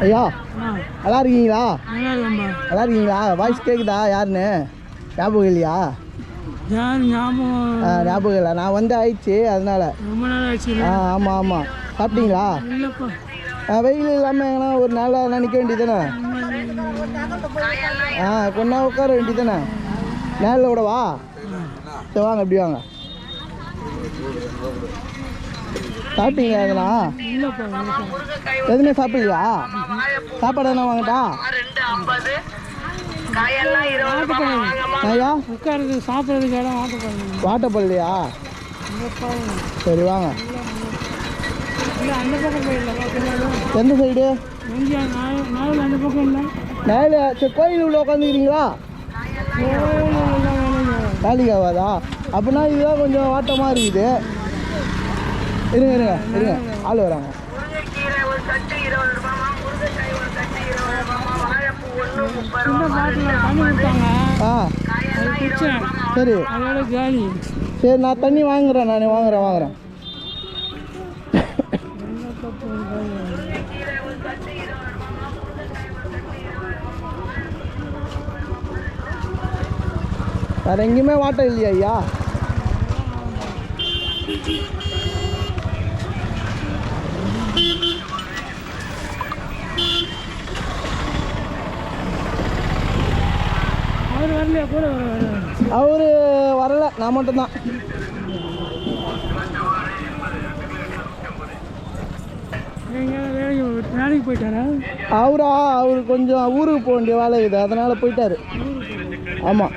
ஐயா ஆ. நல்லா இருக்கீங்களா? நல்லா இருக்கம்பா நல்லா இருக்கீங்களா? வாய்ஸ் கேட்குதா யாருன்னு? ஞாபகம் இல்லையா? ஞாபகம். இல்லை. நான் வந்து ஆயிடுச்சு அதனால. ஆ ஆமாம் ஆமாம் சாப்பிட்டீங்களா? வெயில் இல்லாமல் எங்கன்னா ஒரு நாளாக நிற்க வேண்டியதானே ஆ நேரம் உட்கார வேண்டியதானே நேரில் விட வா. சரி வாங்க அப்படி வாங்க. சாப்பிட்டீங்களா எதுனா எதுவுமே சாப்பிடலையா? சாப்பாடு எதுனா வாங்கட்டா? ஐயா உட்காருது சாப்பிட்றதுக்கு இடம் ஆட்டப்பாங்க வாட்டப்பள்ளியா சரி வாங்க. இல்லை அந்த பக்கம் போயிடலப்பா பின்னாடி எந்த சைடு? அந்த பக்கம் இல்லை. நேரில் சரி கோயில் உள்ள உட்காந்துக்கிறீங்களா? கோயில் எல்லாம் வேலைங்க வேலைக்கு ஆகாதா அப்படின்னா இதுதான் கொஞ்சம் வாட்டமாக இருக்குது. இருங்க இருங்க இருங்க. ஆள் வராங்க சின்ன பாட்டில் தண்ணி கொடுத்தாங்க ஆ சரி சரி நான் தண்ணி வாங்குறேன் நான் வாங்குறேன் வாங்குறேன் வேறு எங்கேயுமே வாட்டம் இல்லையா ஐயா? அவர் வரலையா? கூட வர வர அவர் வரல. நான் மட்டும்தான். நீங்கள் வேலைக்கு வேலைக்கு போயிட்டாரா? அவரா அவர் கொஞ்சம் ஊருக்கு போக வேண்டிய வேலை இருக்குது அதனால் போயிட்டாரு. ஆமாம்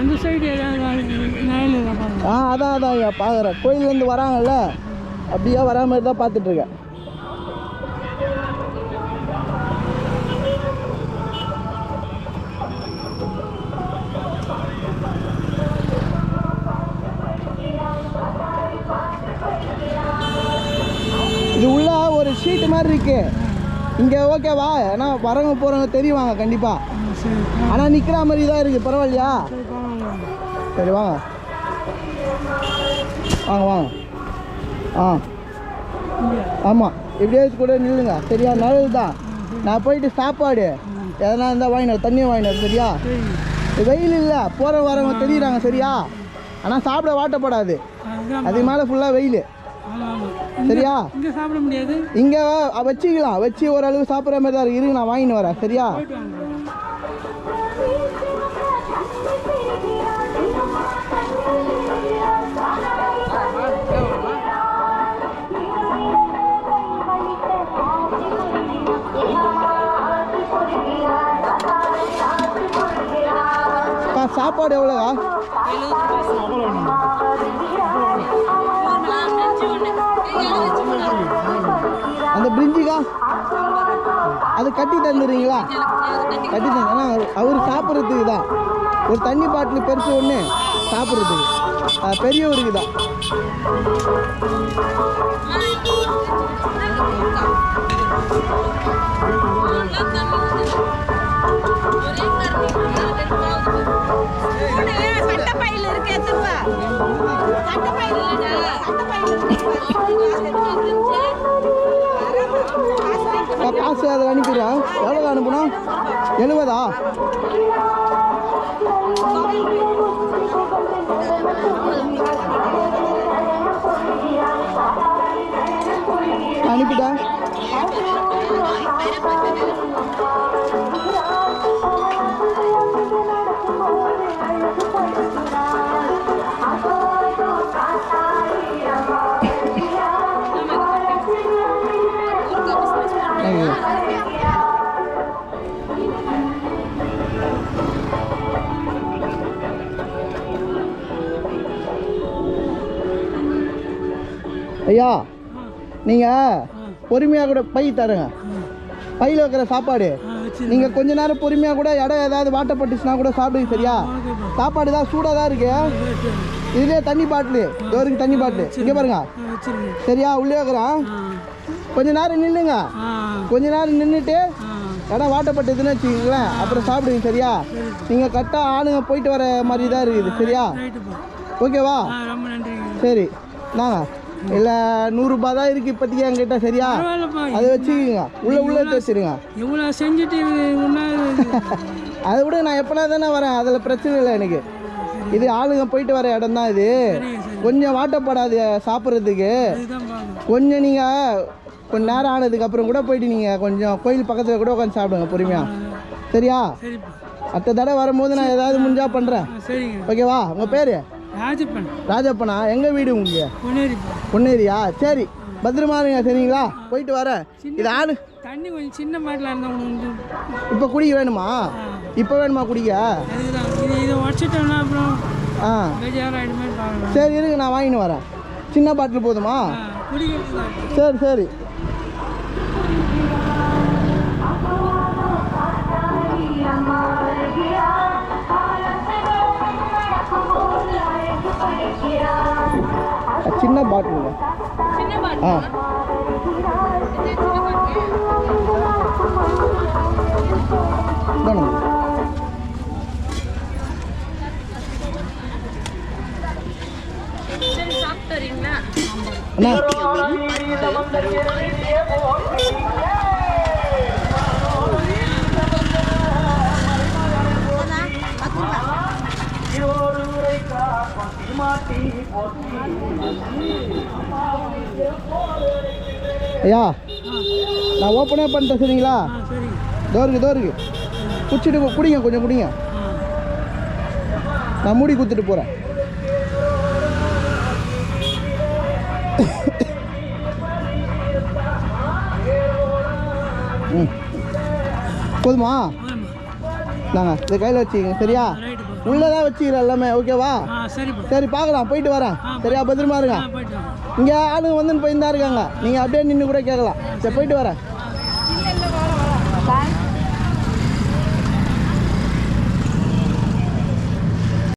அந்த சைடு ஏதாவது ஆ அதான் அதான் ஐயா பார்க்குறேன் கோயிலேருந்து வராங்கல்ல அப்படியே வரா மாதிரி தான் பார்த்துட்ருக்கேன். இது உள்ள ஒரு ஷீட் மாதிரி இருக்கு. இங்கே ஓகேவா ஏன்னா வரவங்க போகிறவங்க தெரியுவாங்க கண்டிப்பாக ஆனால் நிற்கிற மாதிரி தான் இருக்குது பரவாயில்லையா? சரி வாங்க. வாங்க வாங்க. ஆ. ஆமாம் எப்படியாச்சும் கூட நில்லுங்க. சரியா? நல்லது தான் நான் போயிட்டு சாப்பாடு எதனா இருந்தால் வாங்கினேன் தண்ணியை வாங்கினேன் சரியா? வெயில் இல்லை போகிற வரவங்க தெரியுறாங்க சரியா? ஆனால் சாப்பிட வாட்டப்படாது. அது மேலே ஃபுல்லாக வெயில். சரியா? இங்கே சாப்பிட முடியாது இங்கே வச்சுக்கலாம். வச்சு ஓரளவு சாப்பிட்ற மாதிரி தான் இருக்கு. நான் வாங்கின்னு வரேன் சரியா? சாப்பாடு எவ்வளோவா? அந்த பிரிஞ்சிக்கா? அது கட்டி தந்துடுறீங்களா? கட்டி தந்து அவர் சாப்பிட்றதுக்கு தான். ஒரு தண்ணி பாட்டில் பெருசு ஒன்று சாப்பிட்றதுக்கு. பெரியவருக்கு தான். காசு அதில் அனுப்பிடுறா எவ்வளோ அனுப்பணும் எழுபதா? அனுப்பிட்டா? ஐயோ. நீங்கள் பொறுமையாக கூட பை தரேங்க. பையில் வைக்கிற சாப்பாடு. நீங்கள் கொஞ்ச நேரம் பொறுமையாக கூட இடம் ஏதாவது வாட்டப்பட்டுச்சுன்னா கூட சாப்பிடுங்க சரியா? சாப்பாடு தான் சூடாக தான் இருக்கு. இதுலேயே தண்ணி பாட்டிலு. டோருக்கு தண்ணி பாட்டிலு. இங்கே பாருங்க. சரியா? உள்ளே வைக்கிறேன். கொஞ்ச நேரம் நில்லுங்க. ஆ. கொஞ்ச நேரம் நின்றுட்டு இடம் வாட்டப்பட்டதுன்னு வச்சுக்கோங்களேன் அப்புறம் சாப்பிடுங்க சரியா? நீங்கள் கரெக்டாக ஆளுங்க போயிட்டு வர மாதிரி தான் இருக்குது சரியா? ஓகேவா? நன்றிங்க. சரி நாங்க இல்லை நூறுரூபா தான் இருக்குது இப்போதைக்கு என்கிட்ட சரியா? அதை வச்சுக்கோங்க. உள்ள உள்ள வச்சிருங்க இவ்வளோ செஞ்சுட்டு அதை விட நான் எப்போனா தானே வரேன் அதில் பிரச்சனை இல்லை எனக்கு. இது ஆளுங்க போயிட்டு வர இடம் தான் இது. கொஞ்சம் வாட்டப்படாது சாப்பிட்றதுக்கு. கொஞ்சம் நீங்கள் கொஞ்ச நேரம் ஆனதுக்கு அப்புறம் கூட போயிட்டு நீங்கள் கொஞ்சம் கோயில் பக்கத்தில் கூட உட்காந்து சாப்பிடுங்க பொறுமையாக சரியா? அடுத்த தடவை வரும்போது நான் ஏதாவது முடிஞ்சா பண்ணுறேன் ஓகேவா உங்கள் பேர்? ராஜப்பன். ராஜப்பனா? எங்கள் வீடு உங்களுக்கு பொன்னேரியா? சரி. பத்திரமா இருங்க சரிங்களா? போயிட்டு வரேன். இது ஆடு தண்ணி கொஞ்சம் சின்ன மாட்டில் இருந்தால் இப்போ குடிக்க வேணுமா? இப்போ வேணுமா குடிக்க? இதை உடச்சிட்டோம்னா அப்புறம் ஆ. சரி இருங்க நான் வாங்கின்னு வரேன். சின்ன பாட்டில் போதுமா? தான் சரி சரி. சின்ன பாட்டிலுங்க சின்ன பாட்டு ஆ. இது சின்ன பாட்டு இந்தாங்க. சரி சாப்பிட்டு வரீங்களா ஐயா நான் ஓப்பனே பண்ணிட்டேன் சரிங்களா? தோருக்கு தோருக்கு குடிச்சிட்டு குடிங்க கொஞ்சம் குடிங்க. நான் மூடி கொடுத்துட்டு போகிறேன் போதுமா? நாங்கள் இதை கையில் வச்சுக்கோங்க சரியா? ரைட்டுப்பா உள்ளே தான் வச்சுக்கிறேன் எல்லாமே ஓகேவா? சரி பார்க்கலாம் போயிட்டு வரேன். சரியா பத்திரமா இருங்க. இங்கே ஆளுங்க வந்துன்னு போயிருந்தா இருக்காங்க. நீங்கள் அப்படியே நின்று கூட கேட்கலாம். சரி போயிட்டு வரேன்.